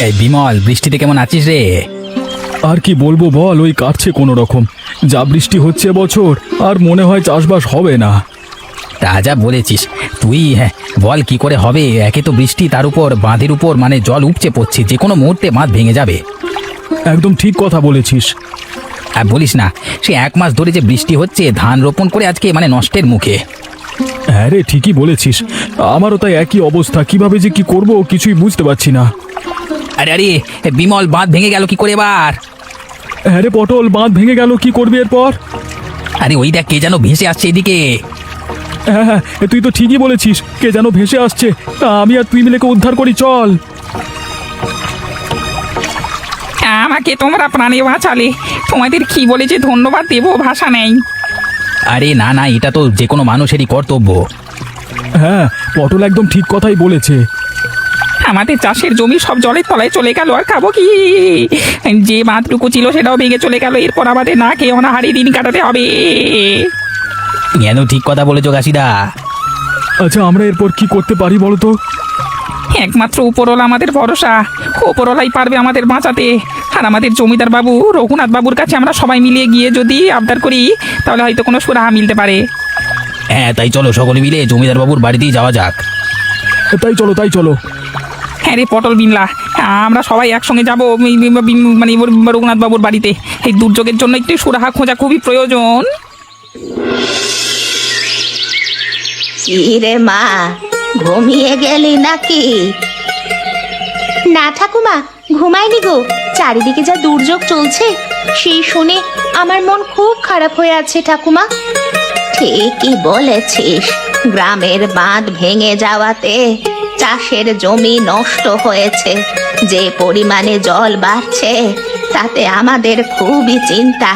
এই বিমল বৃষ্টিতে কেমন আছিস রে? আর কি বলব বল ওই কাটছে কোনো রকম। যা বৃষ্টি হচ্ছে বছর আর মনে হয় চাষবাস হবে না। তা যা বলেছিস। তুই হ্যাঁ বল কি করে হবে? একে তো বৃষ্টি তার উপর বাঁধের উপর মানে জল উপচে পড়ছে যে কোনো মুহূর্তে বাঁধ ভেঙে যাবে। একদম ঠিক কথা বলেছিস। আর বলিস না সে এক মাস ধরে যে বৃষ্টি হচ্ছে ধান রোপণ করে আজকে মানে নষ্টের মুখে। হ্যাঁ রে ঠিকই বলেছিস। আমারও তাই একই অবস্থা। কীভাবে যে কি করব কিছুই বুঝতে পারছি না। আরে আরে বিমল বাঁধ ভেঙে গেল কি করে এবার? হ্যাঁ রে পটল বাঁধ ভেঙে গেল কি করবি এরপর? আরে ওই দেখ কে যেন ভেসে আসছে এদিকে। হ্যাঁ হ্যাঁ তুই তো ঠিকই বলেছিস কে যেন ভেসে আসছে। আমি আর তুই মিলেকে উদ্ধার করি চল। আমাকে তোমরা প্রাণে বাঁচালে তোমাদের কি বলে যে ধন্যবাদ দেবো ভাষা নেই। আরে না না এটা তো যে কোনো মানুষেরই কর্তব্য। হ্যাঁ পটল একদম ঠিক কথাই বলেছে। আমাদের চাষের জমি সব জলের তলায় চলে গেল আর খাব কি? যে বাঁধটুকু ছিল সেটাও ভেঙে চলে গেল এরপর আমাদের না খেয়ে অনাহারি দিন কাটাতে হবে। তুমি একদম ঠিক কথা বলেছ কাশিদা? আচ্ছা আমরা এরপর কি করতে পারি বলো তো? একমাত্র উপরওয়ালা আমাদের ভরসা উপরওয়ালাই পারবে আমাদের বাঁচাতে। আর আমাদের জমিদার বাবু রঘুনাথ বাবুর কাছে আমরা সবাই মিলিয়ে গিয়ে যদি আবদার করি তাহলে হয়তো কোনো সুরাহা মিলতে পারে। হ্যাঁ তাই চলো সকলে মিলে জমিদার বাবুর বাড়িতেই যাওয়া যাক। তাই চলো তাই চলো। হ্যাঁ রে পটল বিমলা আমরা সবাই একসঙ্গে যাব মানে রঘুনাথ বাবুর বাড়িতে। এই দুর্যোগের জন্য একটু সুরাহা খোঁজা খুবই প্রয়োজন। রে মা ঘুমিয়ে গেলি নাকি? না ঠাকুমা ঘুমাইনি গো। চারিদিকে যা দুর্যোগ চলছে সেই শুনে আমার মন খুব খারাপ হয়ে আছে ঠাকুমা। ঠিকই বলেছিস গ্রামের বাঁধ ভেঙে যাওয়াতে চাষের জমি নষ্ট হয়েছে। যে পরিমাণে জল বাড়ছে, তাতে আমাদের খুবই চিন্তা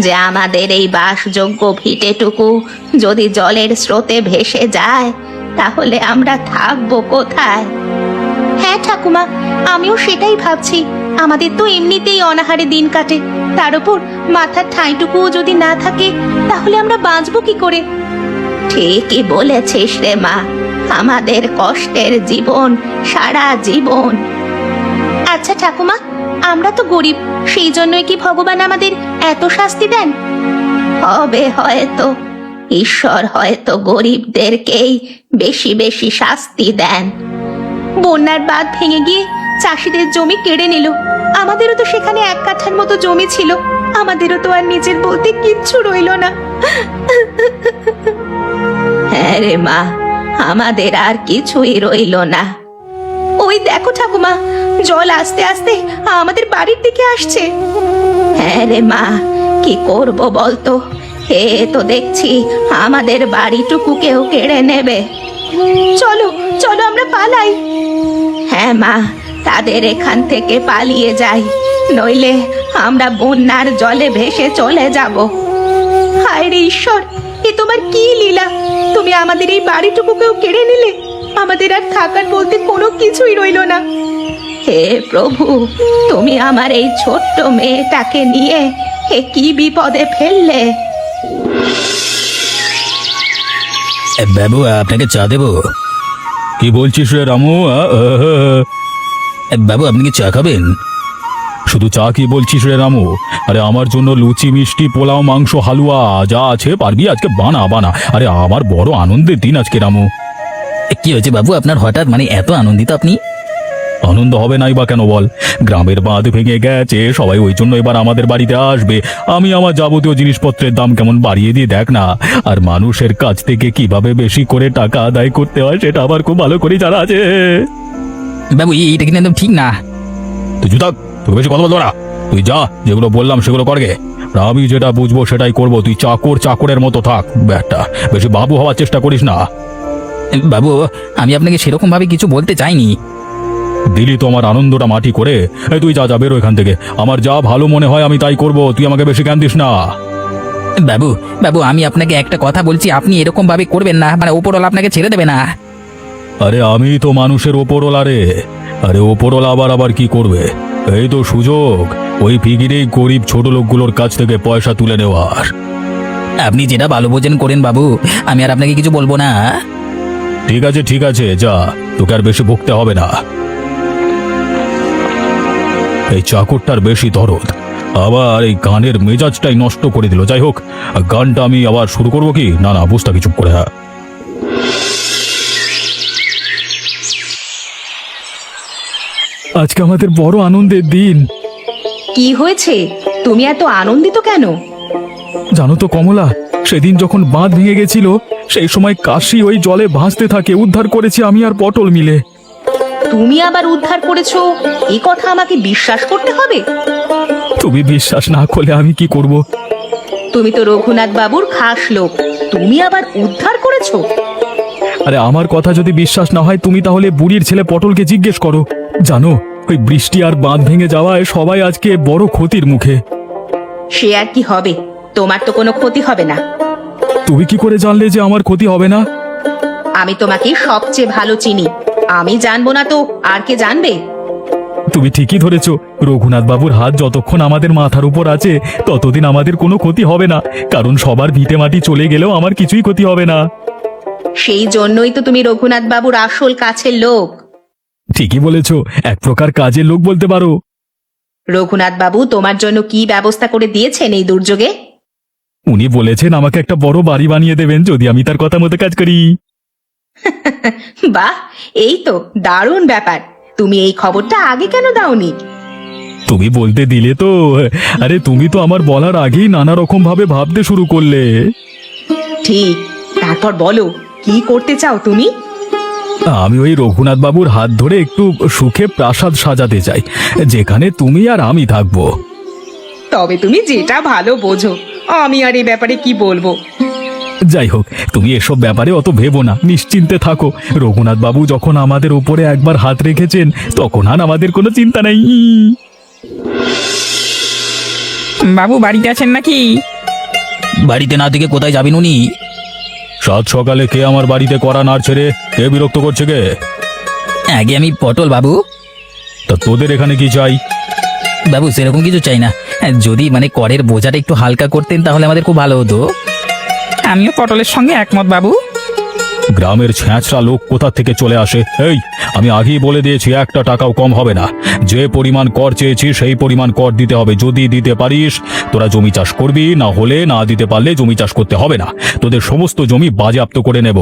যে আমাদের এই বাসযোগ্য ভিটেটুকু যদি জলের স্রোতে ভেসে যায়, তাহলে আমরা থাকব কোথায়? হ্যাঁ ঠাকুমা, আমিও সেটাই ভাবছি। আমাদের তো এমনিতেই অনাহারে দিন কাটে। তার উপর মাথার ঠাঁইটুকুও যদি না থাকে, তাহলে আমরা বাঁচবো কি করে? ঠিকই বলেছিস রে মা। আমাদের কষ্টের জীবন, সারা জীবন। আচ্ছা ঠাকুমা, আমরা তো গরিব, সেই জন্যই কি ভগবান আমাদের এত শাস্তি দেন? হবে হয়তো, ঈশ্বর হয়তো গরিবদেরকেই বেশি বেশি শাস্তি দেন। বন্যার বাঁধ ভেঙে গিয়ে চাষিদের জমি কেড়ে নিল। আমাদেরও তো সেখানে এক কাঠার মতো জমি ছিল। আমাদেরও তো আর নিজের বলতে কিচ্ছু রইল না। হ্যাঁ রে মা আমাদের আর কিছুই রইল না। ওই দেখো ঠাকুমা, জল আস্তে আস্তে আমাদের বাড়ির দিকে আসছে। হ্যাঁ রে মা, কি করব বলতো? এ তো দেখছি আমাদের বাড়িটুকু কেউ কেড়ে নেবে। চলো চলো আমরা পালাই। হ্যাঁ মা, তাদের এখান থেকে পালিয়ে যাই। নইলে আমরা বন্যার জলে ভেসে চলে যাব। হায় রে ঈশ্বর! এ তোমার কি লীলা? তুমি আমাদের এই বাড়িটুকুকেও কেড়ে নিলে? আমাদের আর থাকার বলতে কোনো কিছুই রইল না। হে প্রভু তুমি আমার এই ছোট্ট মেয়েটাকে নিয়ে এ কি বিপদে ফেললে? বাবু আপনাকে চা দেবো? কি বলছিস রে রামু বাবু আপনি কি চা খাবেন? শুধু চা কি বলছিস রে রামু? আরে আমার জন্য লুচি মিষ্টি পোলাও মাংস হালুয়া যা আছে পারবি আজকে বানা বানা। আরে আমার বড় আনন্দের দিন আজকে রামু। কি হয়েছে বাবু? আপনার হঠাৎ মানে এত আনন্দিত আপনি? আনন্দ হবে নাই বা কেন বল? গ্রামের বাঁধ ভেঙে গেছে সবাই ওই জন্য এবার আমাদের বাড়িতে আসবে। আমি আমার যাবতীয় জিনিসপত্রের দাম কেমন বাড়িয়ে দিয়ে দেখ না। আর মানুষের কাছ থেকে কীভাবে বেশি করে টাকা আদায় করতে হয় সেটা আবার খুব ভালো করে জানা আছে। বাবু এই- এইটা কিন্তু একদম ঠিক না। তুই জুতা তোকে বেশি কথা বলতো তুই যা যেগুলো বললাম সেগুলো করগে। আর আমি যেটা বুঝব সেটাই করব। তুই চাকর চাকরের মতো থাক ব্যাটা। বেশি বাবু হওয়ার চেষ্টা করিস না। বাবু আমি আপনাকে সেরকম ভাবে কিছু বলতে চাইনি। দিলি তো আমার আনন্দটা মাটি করে। এই তুই যা যা বেরো এখান থেকে। আমার যা ভালো মনে হয় আমি তাই করব। তুই আমাকে বেশি জ্ঞান দিস না। বাবু বাবু আমি আপনাকে একটা কথা বলছি। আপনি এরকম ভাবে করবেন না। মানে ওপরওয়ালা আপনাকে ছেড়ে দেবে না। আরে আমি তো মানুষের ওপরওয়ালা রে। আরে ওপরওয়ালা আবার আবার কি করবে? এই তো সুযোগ। ওই ফিগিরেই গরিব ছোট লোকগুলোর কাছ থেকে পয়সা তুলে নেওয়ার। আপনি যেটা ভালো বোঝেন করেন বাবু আমি আর আপনাকে কিছু বলব না। ঠিক আছে ঠিক আছে যা। তোকে আর বেশি ভুগতে হবে না। এই চাকরটার বেশি দরদ। আবার এই গানের মেজাজটাই নষ্ট করে দিল। যাই হোক গানটা আমি আবার শুরু করব কি? না না বুঝতে কিছু করে হ্যাঁ আজকে আমাদের বড় আনন্দের দিন। কি হয়েছে? তুমি এত আনন্দিত কেন? জানো তো কমলা সেদিন যখন বাঁধ ভেঙে গেছিল সেই সময় কাশি ওই জলে ভাসতে থাকে উদ্ধার করেছি আমি আর পটল মিলে। তুমি আবার উদ্ধার করেছ? এই কথা আমাকে বিশ্বাস করতে হবে? তুমি বিশ্বাস না করলে আমি কি করব? তুমি তো রঘুনাথ বাবুর খাস লোক তুমি আবার উদ্ধার করেছ? আরে আমার কথা যদি বিশ্বাস না হয় তুমি তাহলে বুড়ির ছেলে পটলকে জিজ্ঞেস করো। জানো ওই বৃষ্টি আর বাঁধ ভেঙে যাওয়ায় সবাই আজকে বড় ক্ষতির মুখে। সে আর কি হবে? তোমার তো কোনো ক্ষতি হবে না। তুমি কি করে জানলে যে আমার ক্ষতি হবে না? আমি তোমাকে সবচেয়ে ভালো চিনি। আমি জানব না তো আর কে জানবে? তুমি ঠিকই ধরেছ রঘুনাথ বাবুর হাত যতক্ষণ আমাদের মাথার উপর আছে ততদিন আমাদের কোনো ক্ষতি হবে না কারণ সবার ভিটে মাটি চলে গেলেও আমার কিছুই ক্ষতি হবে না। সেই জন্যই তো তুমি রঘুনাথ বাবুর আসল কাছের লোক। ঠিকই বলেছ এক প্রকার কাজের লোক বলতে পারো। রঘুনাথ বাবু তোমার জন্য কি ব্যবস্থা করে দিয়েছেন এই দুর্যোগে? উনি বলেছেন আমাকে একটা বড় বাড়ি বানিয়ে দেবেন যদি আমি তার কথা মতো কাজ করি। বাহ এই তো দারুণ ব্যাপার। তুমি এই খবরটা আগে কেন দাওনি? তুমি বলতে দিলে তো আরে তুমি তো আমার বলার আগেই নানা রকম ভাবে ভাবতে শুরু করলে। ঠিক তারপর বলো। কি করতে চাও তুমি? আমি ওই রঘুনাথ বাবুর হাত ধরে একটু সুখে প্রাসাদ সাজাতে চাই যেখানে তুমি আর আমি থাকব। তবে তুমি যেটা ভালো বোঝো আমি আর এই ব্যাপারে কি বলব? যাই হোক তুমি এসব ব্যাপারে অত ভেবো না নিশ্চিন্তে থাকো। রঘুনাথ বাবু যখন আমাদের উপরে একবার হাত রেখেছেন তখন আর আমাদের কোনো চিন্তা নেই। বাবু বাড়িতে আছেন নাকি? বাড়িতে না থেকে কোথায় যাবেন উনি? সাত সকালে কে আমার বাড়িতে করা না ছেড়ে কে বিরক্ত করছে কে? আগে আমি পটল বাবু। তা তোদের এখানে কি চাই? বাবু সেরকম কিছু চাই না। হ্যাঁ, যদি মানে করের বোঝাটা একটু হালকা করতেন তাহলে আমাদের খুব ভালো হতো। আমিও পটলের সঙ্গে একমত বাবু। গ্রামের ছ্যাঁচড়া লোক কোথা থেকে চলে আসে? এই আমি আগেই বলে দিয়েছি একটা টাকাও কম হবে না। যে পরিমাণ কর চেয়েছি সেই পরিমাণ কর দিতে হবে। যদি দিতে পারিস তোরা জমি চাষ করবি না হলে না দিতে পারলে জমি চাষ করতে হবে না। তোদের সমস্ত জমি বাজেয়াপ্ত করে নেব।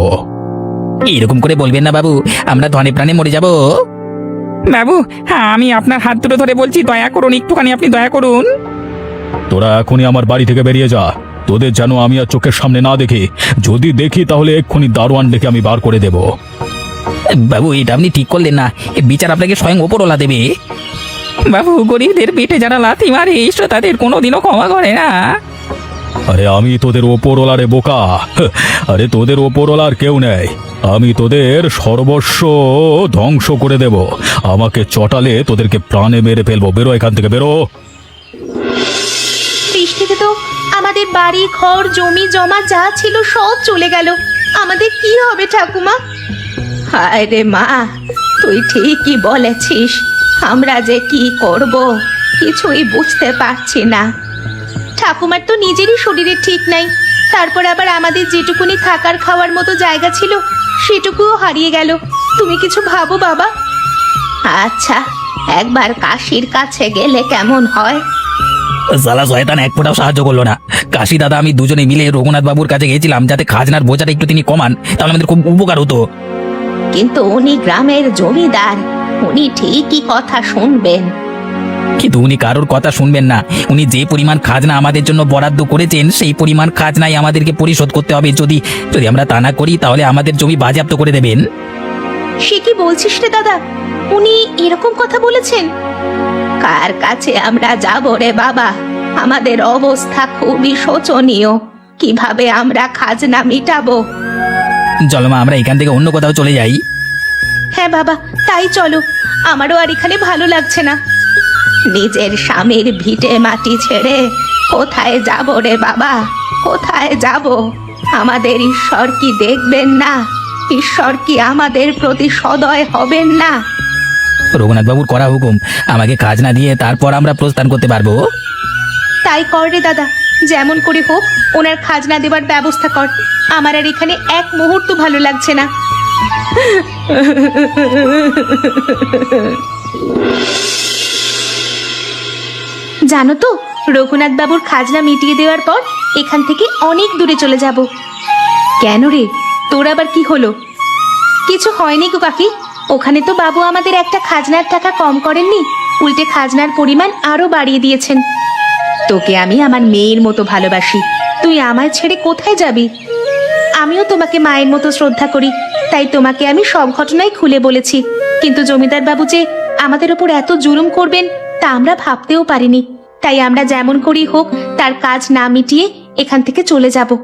এরকম করে বলবেন না বাবু আমরা ধনে প্রাণে মরে যাব। বাবু হ্যাঁ আমি আপনার হাত দুটো ধরে বলছি দয়া করুন একটুখানি আপনি দয়া করুন। তোরা এখনই আমার বাড়ি থেকে বেরিয়ে যা। তোদের যেন আমি আর চোখের সামনে না দেখি। যদি দেখি তাহলে এক্ষুনি দারোয়ান ডেকে আমি বার করে দেব। বাবু এটা আপনি ঠিক করলেন না। এ বিচার আপনাকে স্বয়ং ওপরওয়ালা দেবে। বাবু গরিবদের পেটে যারা লাথি মারে ঈশ্বর তাদের কোনোদিনও ক্ষমা করে না। আরে আমি তোদের ওপরওয়ালা রে বোকা। আরে তোদের ওপরওয়ালার কেউ নেই। আমি তোদের সর্বস্ব ধ্বংস করে দেব। আমাকে চটালে তোদেরকে প্রাণে মেরে ফেলব। বেরো এখান থেকে বেরো। আমাদের বাড়ি, ঘর, জমি, জমা যা ছিল সব চলে গেল। আমাদের কি হবে ঠাকুমা? হায় রে মা, তুই ঠিকই বলেছিস। আমরা যে কি করব, কিছুই বুঝতে পারছি না। ঠাকুমার তো নিজেরই শরীরে ঠিক নাই। তারপর আবার আমাদের যেটুকুনি থাকার খাওয়ার মতো জায়গা ছিল, সেটুকুও হারিয়ে গেল। তুমি কিছু ভাবো বাবা? আচ্ছা একবার কাশির কাছে গেলে কেমন হয়? সালা শয়তান এক ফোঁটাও সাহায্য করল না। কাশি দাদা আমি দুজনে মিলে রঘুনাথ বাবুর কাছে গেছিলাম যাতে খাজনার বোঝাটা একটু তিনি কমান তাহলে আমাদের খুব উপকার হতো। কিন্তু উনি গ্রামের জমিদার উনি ঠিকই কথা শুনবেন। কিন্তু উনি কারোর কথা শুনবেন না। উনি যে পরিমাণ খাজনা আমাদের জন্য বরাদ্দ করেছেন সেই পরিমাণ খাজনাই আমাদেরকে পরিশোধ করতে হবে। যদি যদি আমরা তা না করি তাহলে আমাদের জমি বাজেয়াপ্ত করে দেবেন। সে কি বলছিস রে দাদা? উনি এরকম কথা বলেছেন? কার কাছে আমরা যাব রে বাবা। আমাদের অবস্থা খুবই শোচনীয়। কীভাবে আমরা খাজনা মিটাবো? চলো মা আমরা এখান থেকে অন্য কোথাও চলে যাই। হ্যাঁ বাবা তাই চলো। আমারও আর এখানে ভালো লাগছে না। নিজের স্বামীর ভিটে মাটি ছেড়ে কোথায় যাব রে বাবা? কোথায় যাব? আমাদের ঈশ্বর কি দেখবেন না? ঈশ্বর কি আমাদের প্রতি সদয় হবেন না? রঘুনাথ বাবুর করা হুকুম। আমাকে খাজনা দিয়ে তারপর আমরা প্রস্থান করতে পারব। তাই কর রে দাদা। যেমন করে হোক, ওনার খাজনা দেবার ব্যবস্থা কর। আমার আর এখানে এক মুহূর্ত ভালো লাগছে না। জানো তো রঘুনাথ বাবুর খাজনা মিটিয়ে দেওয়ার পর এখান থেকে অনেক দূরে চলে যাব। কেন রে? তোর আবার কি হলো? কিছু হয়নি গো কাকি? ওখানে তো বাবু আমাদের একটা খাজনার টাকা কম করেননি। উল্টে খাজনার পরিমাণ আরও বাড়িয়ে দিয়েছেন। তোকে আমি আমার মেয়ের মতো ভালোবাসি। তুই আমায় ছেড়ে কোথায় যাবি? আমিও তোমাকে মায়ের মতো শ্রদ্ধা করি। তাই তোমাকে আমি সব ঘটনাই খুলে বলেছি। কিন্তু জমিদার বাবু যে আমাদের ওপর এত জুলুম করবেন, তা আমরা ভাবতেও পারিনি। তাই আমরা যেমন করি হোক, তার কাজ না মিটিয়ে এখান থেকে চলে যাব।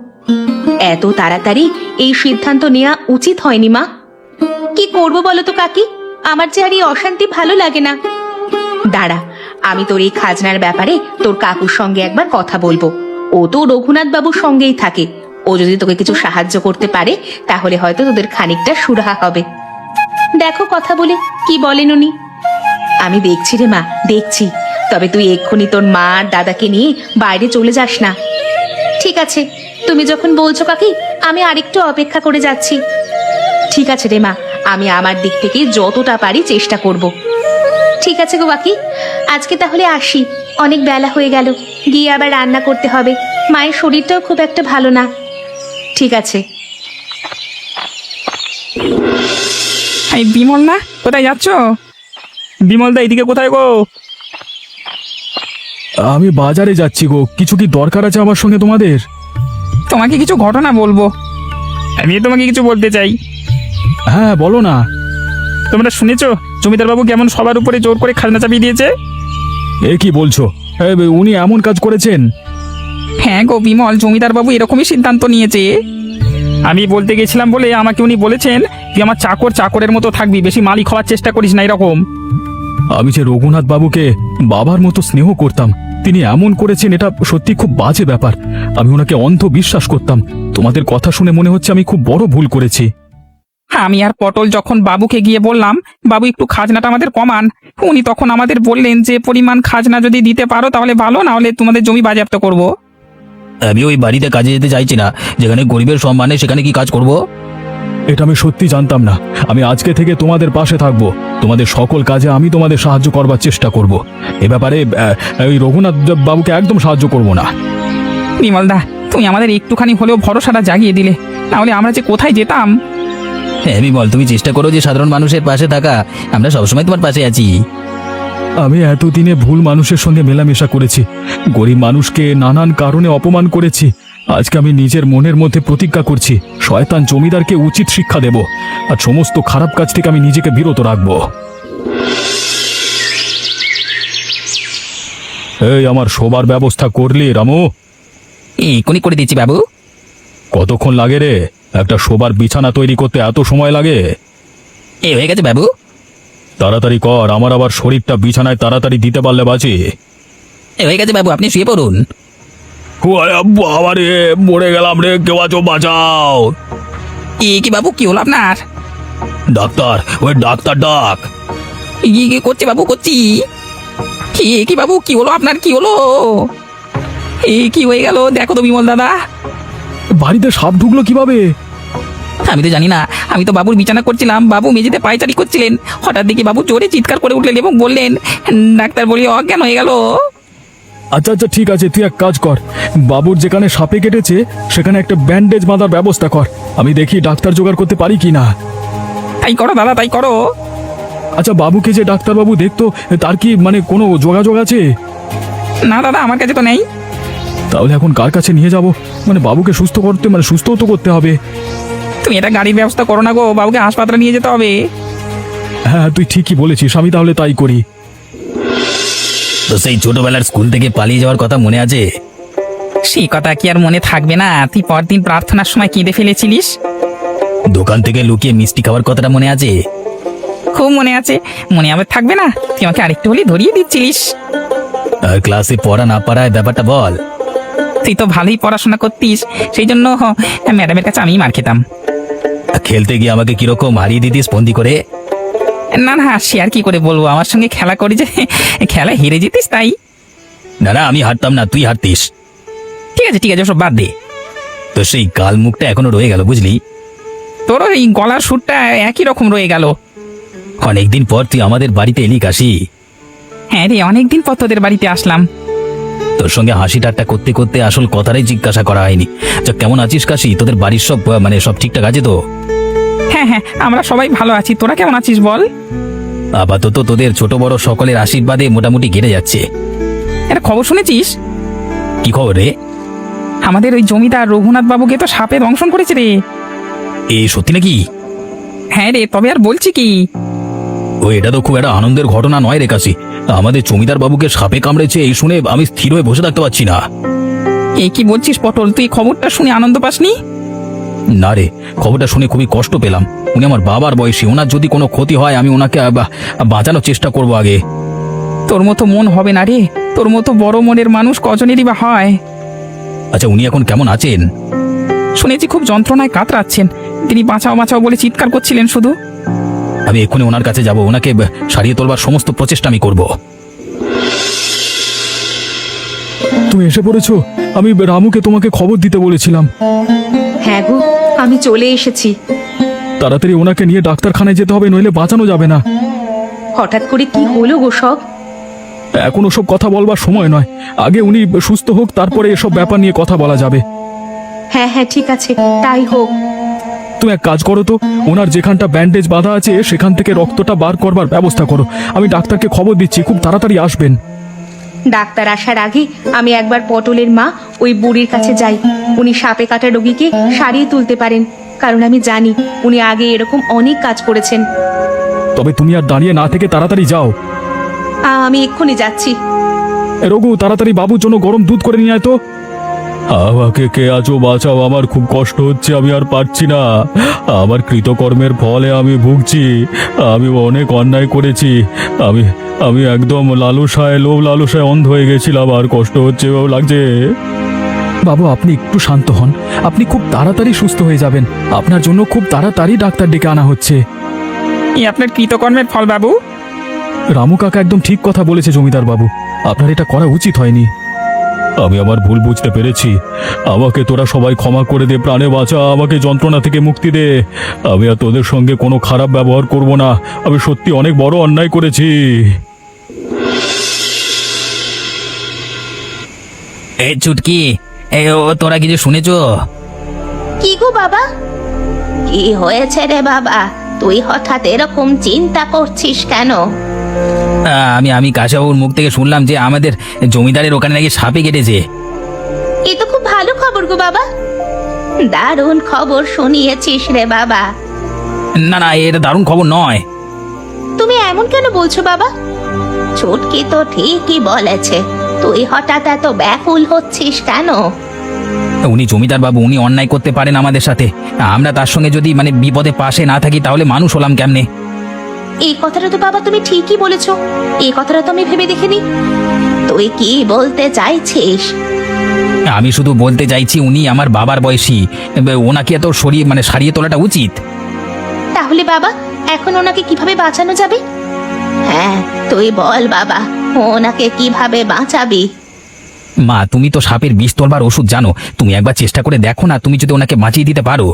এত তাড়াতাড়ি এই সিদ্ধান্ত নেওয়া উচিত হয়নি মা। কি করব বলো তো কাকি? আমার যে আর এই অশান্তি ভালো লাগে না। দাঁড়া, আমি তোর এই খাজনার ব্যাপারে তোর কাকুর সঙ্গে একবার কথা বলব। ও তো রঘুনাথ বাবুর সঙ্গেই থাকে। ও যদি তোকে কিছু সাহায্য করতে পারে, তাহলে হয়তো তোদের খানিকটা সুরাহা হবে। দেখো কথা বলে, কি বলেন উনি? আমি দেখছি রে মা, দেখছি। তবে তুই এক্ষুনি তোর মা দাদাকে নিয়ে বাইরে চলে যাস না। ঠিক আছে, তুমি যখন বলছো কাকি, আমি আরেকটু অপেক্ষা করে যাচ্ছি। ঠিক আছে রে মা আমি আমার দিক থেকে যতটা পারি চেষ্টা করব। ঠিক আছে গো বাকি আজকে তাহলে আসি। অনেক বেলা হয়ে গেল গিয়ে আবার রান্না করতে হবে। মায়ের শরীরটাও খুব একটা ভালো না। ঠিক আছে। এই বিমল না কোথায় যাচ্ছ? বিমল দা এদিকে কোথায় গো? আমি বাজারে যাচ্ছি গো। কিছু কি দরকার আছে আমার সঙ্গে তোমাদের? তোমাকে কিছু ঘটনা বলব। আমি তোমাকে কিছু বলতে চাই। হ্যাঁ বলো না। তোমরা শুনেছো? জমিদার বাবু কেমন সবার উপরে জোর করে খাজনা চাপিয়ে দিয়েছে? এ কি বলছো? এ, উনি এমন কাজ করেছেন? হ্যাঁ গো বিমল জমিদার বাবু এরকমই সিদ্ধান্ত নিয়েছে। আমি বলতে গেছিলাম বলে আমাকে উনি বলেছেন তুই আমার চাকর চাকরের মতো থাকবি বেশি মালিক হওয়ার চেষ্টা করিস না এরকম। আমি যে রঘুনাথ বাবুকে বাবার মতো স্নেহ করতাম তিনি এমন করেছেন এটা সত্যি খুব বাজে ব্যাপার। আমি ওনাকে অন্ধ বিশ্বাস করতাম। তোমাদের কথা শুনে মনে হচ্ছে আমি খুব বড় ভুল করেছি। আমি আর পটল যখন বাবুকে গিয়ে বললাম বাবু একটু খাজনাটা আমাদের কমান। উনি তখন আমাদের বললেন যে পরিমাণ খাজনা যদি দিতে পারো তাহলে ভালো না হলে তোমাদের জমি বাজেয়াপ্ত করব। আমি ওই বাড়িতে কাজে যেতে চাইছি না। যেখানে গরিবের সম্মানে সেখানে কি কাজ করব? এটা আমি সত্যি জানতাম না। আমি আজকে থেকে তোমাদের পাশে থাকব। তোমাদের সকল কাজে আমি তোমাদের সাহায্য করবার চেষ্টা করব। এ ব্যাপারে আহ, ওই রঘুনাথ বাবুকে একদম সাহায্য করব না। বিমলদা তুমি আমাদের একটুখানি হলেও ভরসাটা জাগিয়ে দিলে। তাহলে আমরা যে কোথায় যেতাম? হ্যাঁ বল তুমি চেষ্টা করো যে সাধারণ মানুষের পাশে থাকা। আমরা সবসময় তোমার পাশে আছি। আমি এতদিনে ভুল মানুষের সঙ্গে মেলামেশা করেছি। গরিব মানুষকে নানান কারণে অপমান করেছি। আজকে আমি নিজের মনের মধ্যে প্রতিজ্ঞা করছি শয়তান জমিদারকে উচিত শিক্ষা দেব আর সমস্ত খারাপ কাজ থেকে আমি নিজেকে বিরত রাখব। এই আমার শোবার ব্যবস্থা করলি রামু। এক্ষুনি করে দিচ্ছি বাবু। কতক্ষণ লাগে রে? একটা শোবার বিছানা তৈরি করতে এত সময় লাগে? এ হয়ে গেছে বাবু। তাড়াতাড়ি কর আমার আবার শরীরটা বিছানায় তাড়াতাড়ি দিতে পারলে বাঁচি। এ হয়ে গেছে বাবু আপনি শুয়ে পড়ুন। বাবা রে মরে গেলাম রে কেউ আছো বাঁচাও। এ কি বাবু কি হলো আপনার? ডাক্তার ওই ডাক্তার ডাক। কি কি করছে বাবু করছি। কি কি বাবু কি হলো আপনার কি হলো? এই কি হয়ে গেল? দেখো তো বিমল দাদা। বাড়িতে সাপ ঢুকলো কীভাবে? আমি তো জানি না। আমি তো বাবুর বিছানা করছিলাম। বাবু মেঝেতে পায়চারি করছিলেন। হঠাৎ দেখি বাবু জোরে চিৎকার করে উঠলেন এবং বললেন ডাক্তার বলি অজ্ঞান হয়ে গেল। আচ্ছা আচ্ছা ঠিক আছে তুই এক কাজ কর। বাবুর যেখানে সাপে কেটেছে সেখানে একটা ব্যান্ডেজ বাঁধার ব্যবস্থা কর। আমি দেখি ডাক্তার জোগাড় করতে পারি কি না। তাই করো দাদা তাই করো। আচ্ছা বাবুকে যে ডাক্তারবাবু দেখতো তার কি মানে কোনো যোগাযোগ আছে? না দাদা আমার কাছে তো নেই। তাহলে এখন কার কাছে নিয়ে যাব? মানে বাবুকে সুস্থ করতে মানে সুস্থও তো করতে হবে। তুমি এটা গাড়ির ব্যবস্থা করো না গো বাবুকে হাসপাতালে নিয়ে যেতে হবে। হ্যাঁ তুই ঠিকই বলেছিস আমি তাহলে তাই করি। তো সেই ছোটবেলার স্কুল থেকে পালিয়ে যাওয়ার কথা মনে আছে? সেই কথা কি আর মনে থাকবে না? তুই পরদিন প্রার্থনার সময় কেঁদে ফেলেছিলিস? দোকান থেকে লুকিয়ে মিষ্টি খাওয়ার কথাটা মনে আছে? খুব মনে আছে। মনে আবার থাকবে না? তুই আমাকে আরেকটু হলে ধরিয়ে দিচ্ছিলিস। ক্লাসে পড়া না পারায় ব্যাপারটা বল। তুই তো ভালোই পড়াশোনা করতিস। সেই জন্য ম্যাডামের কাছে আমিই মার খেতাম। খেলতে গিয়ে আমাকে কীরকম হারিয়ে দিতিস বন্দি করে? না না সে আর কি করে বলব? আমার সঙ্গে খেলা করি যে খেলা হেরে যেতিস তাই। না না আমি হারতাম না তুই হারতিস। ঠিক আছে ঠিক আছে সব বাদ দে। তো সেই গাল মুখটা এখনও রয়ে গেল বুঝলি? তোর এই গলার সুরটা একই রকম রয়ে গেল। অনেকদিন পর তুই আমাদের বাড়িতে এলি কাশি। হ্যাঁ রে অনেকদিন পর তোদের বাড়িতে আসলাম। তোর সঙ্গে হাসি ঠাট্টা করতে করতে আসল কথাটাই জিজ্ঞাসা করা হয়নি। যা কেমন আছিস কাশি? তোদের বাড়ির সব আহ, মানে সব ঠিকঠাক আছে তো? হ্যাঁ হ্যাঁ আমরা সবাই ভালো আছি। তোরা কেমন আছিস বল? আপাতত তোদের ছোট বড় সকলের আশীর্বাদে মোটামুটি গেড়ে যাচ্ছে। একটা খবর শুনেছিস? কি খবর রে? আমাদের ওই জমিদার রঘুনাথ বাবুকে তো সাপে দংশন করেছে রে। এই সত্যি নাকি? হ্যাঁ রে তবে আর বলছি কি ও এটা তো খুব একটা আনন্দের ঘটনা নয় রে কাশি। আমাদের জমিদার বাবুকে সাপে কামড়েছে এই শুনে আমি স্থির হয়ে বসে থাকতে পারছি না। এই কি বলছিস পটল? তুই খবরটা শুনে আনন্দ পাসনি? না রে খবরটা শুনে খুবই কষ্ট পেলাম। উনি আমার বাবার বয়সী ওনার যদি কোনো ক্ষতি হয় আমি ওনাকে বা- বাঁচানোর চেষ্টা করব আগে। তোর মতো মন হবে না রে। তোর মতো বড় মনের মানুষ কজনেরই বা হয়। আচ্ছা উনি এখন কেমন আছেন? শুনেছি খুব যন্ত্রণায় কাতরাচ্ছেন। তিনি বাঁচাও বাঁচাও বলে চিৎকার করছিলেন শুধু। আমি এক্ষুনি ওনার কাছে যাব। ওনাকে সারিয়ে তোলবার সমস্ত প্রচেষ্টা আমি করব। তুমি এসে পড়েছো? আমি রামুকে তোমাকে খবর দিতে বলেছিলাম। হ্যাঁ গো আমি চলে এসেছি। তাড়াতাড়ি ওনাকে নিয়ে ডাক্তারখানায় যেতে হবে নইলে বাঁচানো যাবে না। হঠাৎ করে কি হলো গো সব? এখন ওসব কথা বলবার সময় নয়। আগে উনি সুস্থ হোক তারপরে এসব ব্যাপার নিয়ে কথা বলা যাবে। হ্যাঁ হ্যাঁ ঠিক আছে তাই হোক। তুমি এক কাজ করো তো ওনার যেখানটা ব্যান্ডেজ বাঁধা আছে সেখান থেকে রক্তটা বার করবার ব্যবস্থা করো। আমি ডাক্তারকে খবর দিচ্ছি খুব তাড়াতাড়ি আসবেন। ডাক্তার আসার আগে আমি একবার পটলের মা ওই বুড়ির কাছে যাই। উনি সাপে কাটা রোগীকে সারিয়ে তুলতে পারেন কারণ আমি জানি উনি আগে এরকম অনেক কাজ করেছেন। তবে তুমি আর দাঁড়িয়ে না থেকে তাড়াতাড়ি যাও। আ, আমি এক্ষুনি যাচ্ছি। এ, রঘু তাড়াতাড়ি বাবুর জন্য গরম দুধ করে নিয়ে আয় তো। আমাকে কে আছো বাঁচাও? আমার খুব কষ্ট হচ্ছে আমি আর পারছি না। আমার কৃতকর্মের ফলে আমি ভুগছি আমি অনেক অন্যায় করেছি। আমি আমি একদম লালুসায় লোভ লালুসায় অন্ধ হয়ে গেছিলাম আর কষ্ট হচ্ছে লাগছে। বাবু আপনি একটু শান্ত হন। আপনি খুব তাড়াতাড়ি সুস্থ হয়ে যাবেন। আপনার জন্য খুব তাড়াতাড়ি ডাক্তার ডেকে আনা হচ্ছে। এই আপনার কৃতকর্মের ফল বাবু? রামু কাকা একদম ঠিক কথা বলেছে জমিদার বাবু। আপনার এটা করা উচিত হয়নি। আমি আমার ভুল বুঝতে পেরেছি। আমাকে তোরা সবাই ক্ষমা করে দে প্রাণে বাঁচা আমাকে যন্ত্রণা থেকে মুক্তি দে। আমি আর তোদের সঙ্গে কোনো খারাপ ব্যবহার করব না। আমি সত্যি অনেক বড় অন্যায় করেছি। এই চুটকি এই ও তোরা কিছু শুনেছো? কি গো বাবা? কি হয়েছে রে বাবা? তুই হঠাৎ এরকম চিন্তা করছিস কেন? আমি আমি কাশাবাবুর মুখ থেকে শুনলাম যে আমাদের জমিদারের ওখানে নাকি সাপে কেটেছে। এ তো খুব ভালো খবর গো বাবা। দারুণ খবর শুনিয়েছিস রে বাবা। না না এটা দারুণ খবর নয়। তুমি এমন কেন বলছো বাবা? ছুটকি তো ঠিকই বলেছে। তুই হঠাৎ এত ব্যাকুল হচ্ছিস কেন? উনি জমিদার বাবু উনি অন্যায় করতে পারেন আমাদের সাথে। আমরা তার সঙ্গে যদি মানে বিপদে পাশে না থাকি তাহলে মানুষ হলাম কেমনে? এই কথাটা তো বাবা তুমি ঠিকই বলেছ। এই কথাটা তো আমি ভেবে দেখিনি। তুই কি বলতে চাইছিস? আমি শুধু বলতে চাইছি উনি আমার বাবার বয়সী। ওনাকে এত সরিয়ে মানে সারিয়ে তোলাটা উচিত। তাহলে বাবা এখন ওনাকে কীভাবে বাঁচানো যাবে? হ্যাঁ তুই বল বাবা ওনাকে কীভাবে বাঁচাবি? মা তুমি তো সাপের বিষ তোলবার ওষুধ জানো। তুমি একবার চেষ্টা করে দেখো না তুমি যদি ওনাকে বাঁচিয়ে দিতে পারো।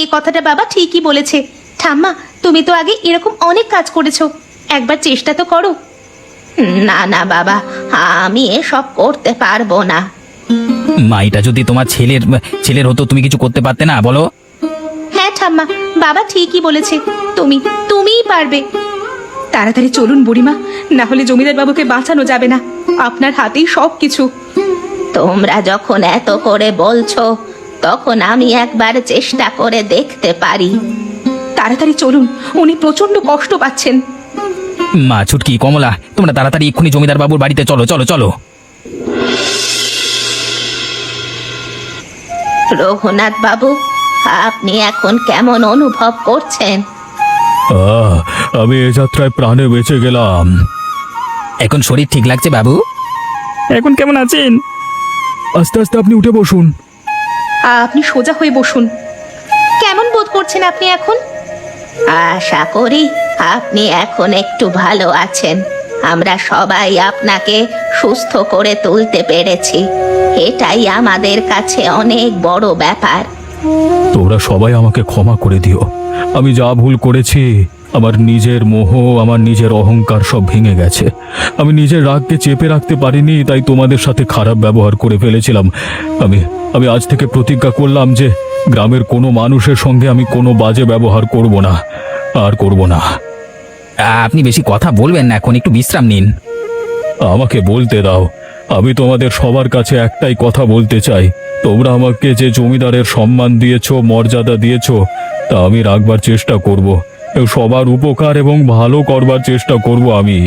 এই কথাটা বাবা ঠিকই বলেছে। ঠাম্মা তুমি তো আগে এরকম অনেক কাজ করেছ। একবার চেষ্টা তো করো। না না বাবা আমি এসব করতে পারব না। মা এটা যদি তোমার ছেলের ছেলের হতো তুমি কিছু করতে পারতে না বলো। হ্যাঁ ঠাম্মা বাবা ঠিকই বলেছে। তুমি তুমিই পারবে। তাড়াতাড়ি চলুন বুড়িমা না হলে জমিদার বাবুকে বাঁচানো যাবে না। আপনার হাতেই সব কিছু তোমরা যখন এত করে বলছো তখন আমি একবার চেষ্টা করে দেখতে পারি। তাড়াতাড়ি চলুন উনি প্রচণ্ড কষ্ট পাচ্ছেন। মা ছুটকি কমলা তোমরা তাড়াতাড়ি এক্ষুনি জমিদার বাবুর বাড়িতে চলো চলো চলো। রঘুনাথ বাবু আপনি এখন কেমন অনুভব করছেন? আহ, আমি এ যাত্রায় প্রাণে বেঁচে গেলাম। এখন শরীর ঠিক লাগছে বাবু? এখন কেমন আছেন? আস্তে আস্তে আপনি উঠে বসুন। আপনি সোজা হয়ে বসুন। কেমন বোধ করছেন আপনি এখন? আশা করি আপনি এখন একটু ভালো আছেন। আমরা সবাই আপনাকে সুস্থ করে তুলতে পেরেছি। এটাই আমাদের কাছে অনেক বড় ব্যাপার। তোরা সবাই আমাকে ক্ষমা করে দিও। আমি যা ভুল করেছি আমার নিজের মোহ আমার নিজের অহংকার সব ভেঙে গেছে। আমি নিজের রাগকে চেপে রাখতে পারিনি তাই তোমাদের সাথে খারাপ ব্যবহার করে ফেলেছিলাম। আমি আমি আজ থেকে প্রতিজ্ঞা করলাম যে গ্রামের কোনো মানুষের সঙ্গে আমি কোনো বাজে ব্যবহার করব না আর করব না। আপনি বেশি কথা বলবেন না এখন একটু বিশ্রাম নিন। আমাকে বলতে দাও আমি তোমাদের সবার কাছে একটাই কথা বলতে চাই। তোমরা আমাকে যে জমিদারের সম্মান দিয়েছ মর্যাদা দিয়েছ তা আমি রাখবার চেষ্টা করব। সবার উপকার এবং ভালো করবার চেষ্টা করব আমি।